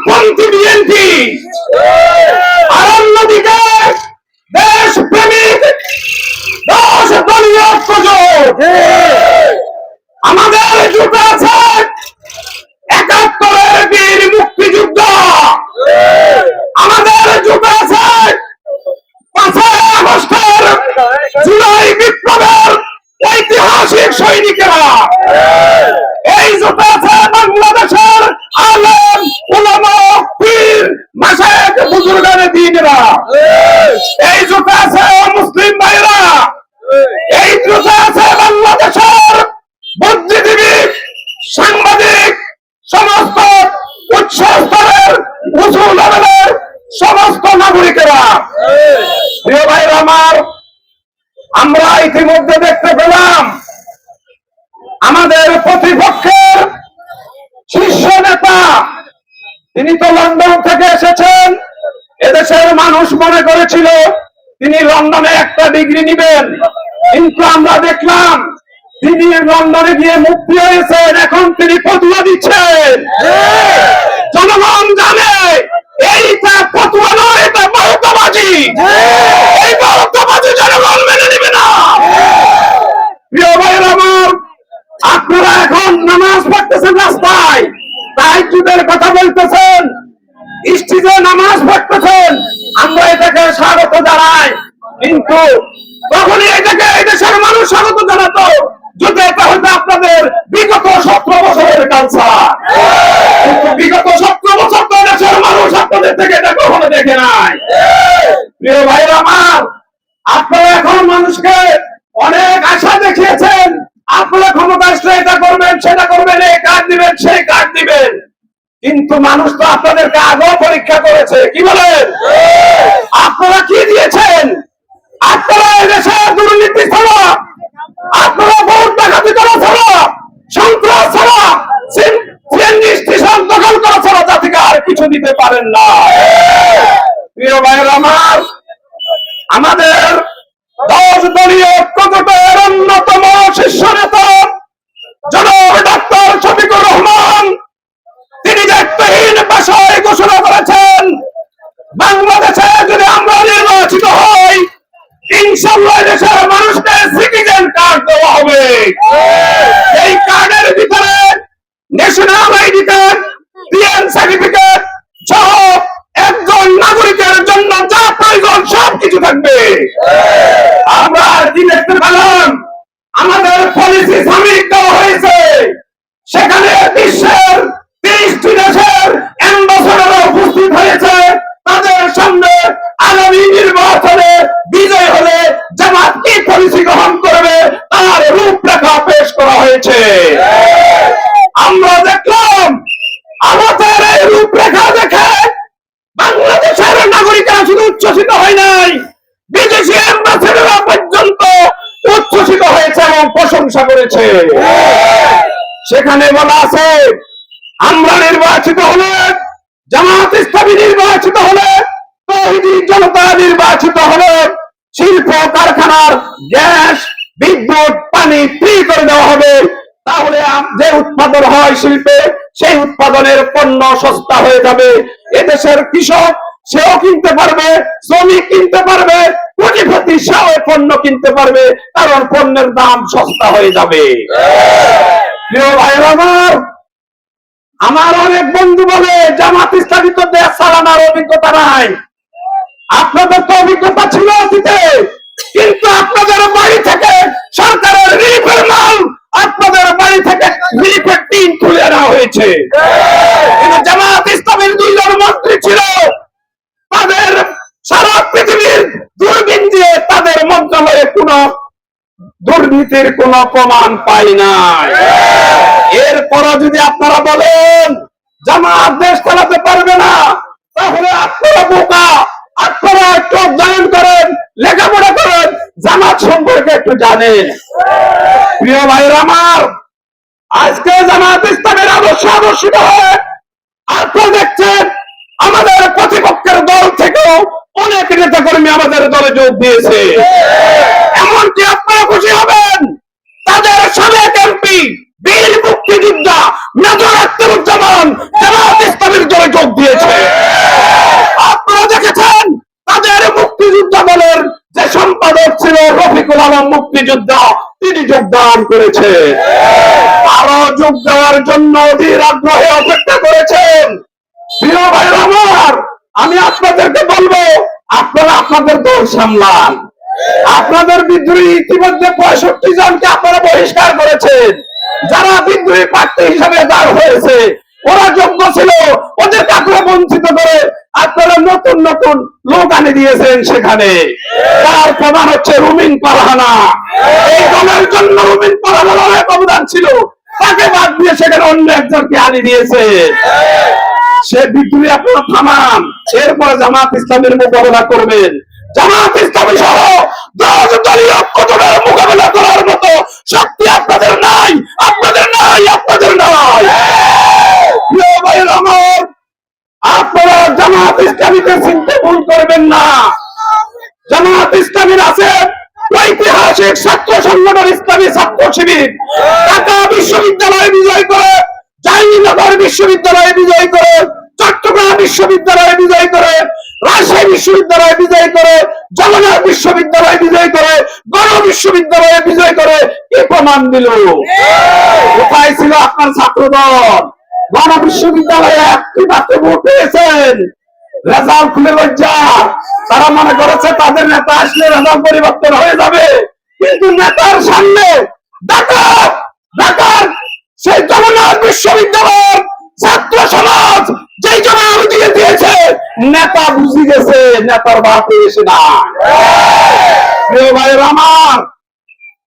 বামপন্থী বিএনপি আর অন্যদিকে দেশ প্রেমিক দশ দলীয় ঐক্যজোট আমাদের জুটে আছে একাত্তরের বীর মুক্তিযুদ্ধ আমাদের জুটে আছে পাঁচই আগস্টের জুলাই বিপ্লবের ঐতিহাসিক সৈনিকেরা এই জোটে আছে বাংলাদেশের আলেম উলামা পীর মাসায়েক বুজুর্গানে দিনরা এই জোটে আছে মুসলিম ভাইরা এই জোটে আছে বাংলাদেশের বুদ্ধিজীবী সাংবাদিক সমস্ত উচ্চ স্তরের উঁচু লেভেলের সমস্ত নাগরিকেরা প্রিয় ভাইরা আমার আমরা ইতিমধ্যে দেখতে পেলাম আমাদের প্রতিপক্ষের শীর্ষ নেতা তিনি তো লন্ডন থেকে এসেছেন এদেশের মানুষ মনে করেছিল তিনি লন্ডনে একটা ডিগ্রি নিবেন। কিন্তু আমরা দেখলাম তিনি লন্ডনে গিয়ে মুক্তি হয়েছেন এখন তিনি ফতুয়া দিচ্ছেন। জনগণ জানে এইটা ফতুয়া নয় এটা বহুতবাজি এই বহুতবাজি জনগণ মেনে নেবে না। প্রিয় ভাইয়ের আমার আপনারা এখন নামাজ পড়তেছেন রাস্তায়। তাহাজুদের কথা বলতেছেন, স্টিজে নামাজ পড়তেছেন। আমরা এটাকে স্বাগত জানাই। কিন্তু তখনই এটাকে এই মানুষ স্বাগত জানাতো, যদি এটা হয়তো আপনাদের বিগত সতেরো বছরের কালচার বিগত সতেরো বছর তো দেশের মানুষ আপনাদের থেকে এটা কখনো দেখে নাই। প্রিয় ভাইরা আমার, আপনারা এখন মানুষকে অনেক আশা দেখিয়েছেন। আপনারা ক্ষমতা এটা করবেন, সেটা করবেন, এই কার্ড দিবেন, সেই কার্ড দিবেন। কিন্তু মানুষ তো আপনাদেরকে আগেও পরীক্ষা করেছে, কি বলেন? আপনারা কি দিয়েছেন? আপনারা এদেশে দুর্নীতি ছাড়া, আপনারা ভোট ডাকাতি করা ছাড়া, সন্ত্রাস ছাড়া দখল করা ছাড়া জাতিকে আর কিছু দিতে পারেন না। প্রিয় ভাইয়ের আমার আমাদের দশ দলীয় ঐক্যজোটের অন্যতম শীর্ষ নেতা জনাব ডাক্তার শফিকুর রহমান, তিনি দায়িত্বহীন ভাষায় ঘোষণা করেছেন, বাংলাদেশে যদি আমরা নির্বাচিত হই ইনশাল্লাহ দেশের মানুষকে পিএন সার্টিফিকেট সহ একজন নাগরিকের জন্য যা প্রয়োজন সব কিছু থাকবে আমরা কি দেখতে পেলাম আমাদের পলিসি সামিট দেওয়া হয়েছে সেখানে বিশ্বের তিরিশটি দেশের অ্যাম্বাসেডার উপস্থিত হয়েছে তাদের সামনে আগামী নির্বাচনে বিজয় হলে জামাত কি পলিসি গ্রহণ করবে তার রূপরেখা পেশ করা হয়েছে আমরা দেখলাম আমাদের এই রূপরেখা দেখে বাংলাদেশের নাগরিকরা শুধু উচ্ছ্বসিত হয় নাই বিদেশি অ্যাম্বাসেডাররা পর্যন্ত উচ্ছ্বসিত হয়েছে এবং প্রশংসা করেছে। সেখানে বলা আছে, আমরা নির্বাচিত হলে, জামাত ইসলামী নির্বাচিত হলে জনতা নির্বাচিত হলে, শিল্প কারখানার গ্যাস, বিদ্যুৎ, পানি ফ্রি করে দেওয়া হবে। তাহলে যে উৎপাদন হয় শিল্পে, সেই উৎপাদনের পণ্য সস্তা হয়ে যাবে। এদেশের কৃষক, সেও কিনতে পারবে, শ্রমিক কিনতে পারবে এই পণ্য কিনতে পারবে, কারণ পণ্যের দাম সস্তা হয়ে যাবে। আমার অনেক বন্ধু বলে, জামাত ইসলামী তো দেশ চালানোর অভিজ্ঞতা নাই। আপনাদের তো অভিজ্ঞতা ছিল অতীতে, কিন্তু আপনাদের বাড়ি থেকে সরকারের রিলিফের মাল, আপনাদের বাড়ি থেকে রিলিফের টিন তুলে আনা হয়েছে কিন্তু জামাত ইসলামের দুইজন মন্ত্রী ছিল তাদের সারা পৃথিবীর দূরবীন দিয়ে তাদের মন্ত্রণালয়ে কোনো দুর্নীতির কোন প্রমাণ পাই নাই। এরপরও যদি আপনারা বলেন, জামাত দেশ চালাতে পারবে না, তাহলে আপনারা বোকা, আপনারা একটু অধ্যয়ন করেন, লেখাপড়া করেন, জামাত সম্পর্কে একটু জানেন। প্রিয় ভাইয়ের আমার, আজকে জামাত ইসলামের আদর্শ আদর্শিত হয়ে আপনারা দেখছেন, আমাদের প্রতিপক্ষের দল থেকেও অনেক নেতা কর্মী আমাদের দলে যোগ দিয়েছে। মুখ্যমন্ত্রী আপনারা খুশি হবেন। তাদের সাবেক এমপি বীর মুক্তিযোদ্ধা নজর আখতারুজ্জামান জামাত ইসলামের দলে যোগ দিয়েছে। আপনারা দেখেছেন, তাদের মুক্তিযোদ্ধা দলের যে সম্পাদক ছিল রফিকুল আলম মুক্তিযোদ্ধা, তিনি যোগদান করেছে। আরও যোগ দেওয়ার জন্য অধীর আগ্রহে অপেক্ষা করেছেন। প্রিয় ভাই আমার, আমি আপনাদেরকে বলব, আপনারা আপনাদের দল সামলান। আপনাদের বিদ্রোহী ইতিমধ্যে পঁয়ষট্টি জনকে আপনারা বহিষ্কার করেছেন। যারা বিদ্রোহী প্রার্থী হিসাবে দাঁড় হয়েছে, ওরা যোগ্য ছিল, ওদেরকে আপনারা বঞ্চিত করে আপনারা নতুন নতুন লোক আনে দিয়েছেন সেখানে। তার প্রমাণ হচ্ছে রুমিন পারহানা এই দলের জন্য রুমিন পারহানার অনেক অবদান ছিল। তাকে বাদ দিয়ে সেখানে অন্য একজনকে আনি দিয়েছে। সে বিদ্রোহী আপনারা থামান। এরপরে জামাত ইসলামের মোকাবেলা করবেন। জামাত ইসলামী সহ দশ দলীয় মোকাবেলা করার মতো শক্তি আপনাদের নাই আপনাদের নাই আপনাদের নাই। আপনারা জামাত ইসলামীকে চিনতে ভুল করবেন না। জামাত ইসলামীর আছে, ঐতিহাসিক ছাত্র সংগঠন ইসলামী ছাত্র শিবির। ঢাকা বিশ্ববিদ্যালয়ে বিজয় করে জাহাঙ্গীরনগর বিশ্ববিদ্যালয়ে বিজয় করে, চট্টগ্রাম বিশ্ববিদ্যালয়ে বিজয় করে, রাজশাহী বিশ্ববিদ্যালয়ে বিজয় জগন্নাথ বিশ্ববিদ্যালয়ে বিজয় করে গণ বিশ্ববিদ্যালয়ে বিজয় করে কি প্রমাণ দিল? কোথায় ছিল আপনার ছাত্রদল? গণ বিশ্ববিদ্যালয়ে একটি মাত্র ভোট পেয়েছেন। রেজাল্ট খুলে লজ্জা তারা মনে করেছে তাদের নেতা আসলে রেজাল্ট পরিবর্তন হয়ে যাবে। কিন্তু নেতার সামনে ডাকাত ডাকাত সেই জগন্নাথ বিশ্ববিদ্যালয়ের ছাত্র সমাজ যেই জবাব দিয়ে দিয়েছে, নেতা বুঝে গেছে, নেতার বাপ এসে না। ভাইয়ের আমার,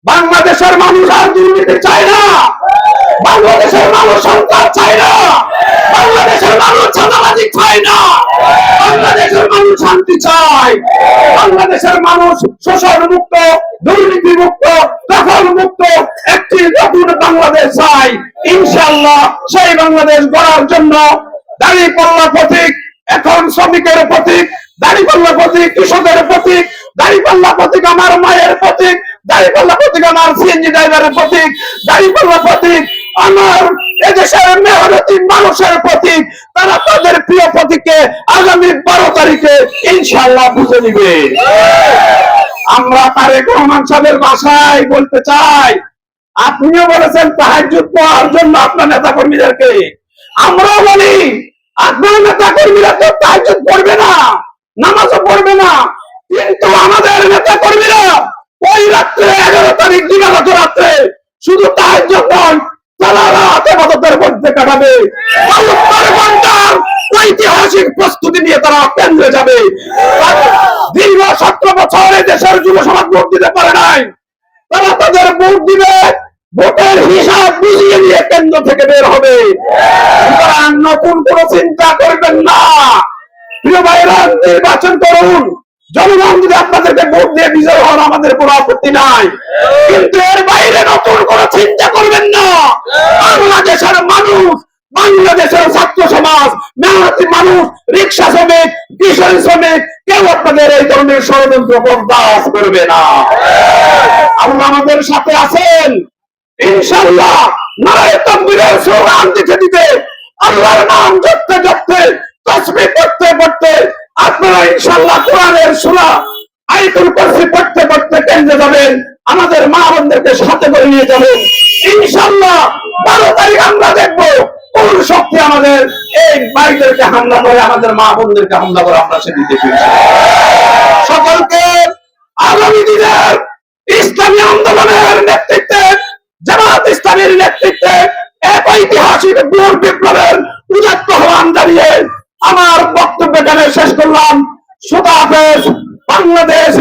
বাংলাদেশের মানুষ আর দুর্নীতি চায় না। বাংলাদেশের মানুষ সন্তান চায় না। বাংলাদেশের মানুষ চাঁদাবাজি চায় না। বাংলাদেশের মানুষ শান্তি চায়। বাংলাদেশের মানুষ শোষণ মুক্ত, দুর্নীতি মুক্ত, দখল মুক্ত, একটি নতুন বাংলাদেশ চাই ইনশাআল্লাহ সেই বাংলাদেশ গড়ার জন্য দাঁড়িয়ে পাল্লা প্রতীক, এখন শ্রমিকের প্রতীক, দাড়ি পাল্লা প্রতীক, কৃষকের প্রতীক, দাড়ি পাল্লা প্রতীক আমার মায়ের প্রতীক, দাড়ি পাল্লা প্রতীক আমার সিএনজি ড্রাইভারের প্রতীক, দাড়ি পাল্লা প্রতীক আমার এদেশের মেহনতি মানুষের প্রতীক, তারা তাদের প্রিয় প্রতীককে আগামী বারো তারিখে ইনশাল্লাহ বুঝে নিবে। আমরা তারেক রহমান সাহেবের বাসায় বলতে চাই, আপনিও বলেছেন তাহাজুদ পাওয়ার জন্য আপনার নেতা কর্মীদেরকে আমরাও বলি পড়বে না পড়বে না। কিন্তু আমাদের ওই রাত্রে এগারো রাত্রে শুধু ঐতিহাসিক প্রস্তুতি নিয়ে তারা কেন্দ্রে যাবে। দীর্ঘ সতেরো বছর দেশের যুব সমাজ ভোট দিতে পারে নাই। তারা তাদের ভোট দিবে। ভোটের হিসাব বুঝিয়ে নিয়ে কেন্দ্র থেকে বের হবে। সুতরাং নতুন কোন চিন্তা করবেন না। প্রিয় ভাইরা নির্বাচন করুন। জনগণ যদি আপনাদেরকে ভোট দিয়ে বিজয় হন, আমাদের কোনো আপত্তি নাই। কিন্তু এর বাইরে নতুন কোন চিন্তা করবেন না। বাংলাদেশের মানুষ, বাংলাদেশের ছাত্র সমাজ মেহনতি মানুষ, রিক্সা শ্রমিক, কিশোরী শ্রমিক, কেউ আপনাদের এই ধরনের ষড়যন্ত্র বরদাস্ত করবে না। আল্লাহ আমাদের সাথে আছেন। ইনশাল্লাহ নারায় তকবীরের স্লোগান দিতে দিতে আল্লাহর নাম জপতে জপতে পড়তে পড়তে আপনারা ইনশাল্লাহ কোরআনের সুরা আইতুল কুরসি পড়তে পড়তে কেন্দ্রে যাবেন, আমাদের মা বোনদেরকে সাথে করে নিয়ে যাবেন। ইনশাল্লাহ বারো তারিখ আমরা দেখব কোন শক্তি আমাদের এই বাড়িদেরকে হামলা করে, আমাদের মা বোনদেরকে হামলা করে আমরা সেদিকে ফিরছি সকলকে আগামী দিনের ইসলামী আন্দোলনের নেতৃত্বে জামাত নেতৃত্বে এক ঐতিহাসিক দূর বিপ্লবের উদাত্ত আহ্বান জানিয়ে আমার বক্তব্য এখানে শেষ করলাম। সুতা বাংলাদেশ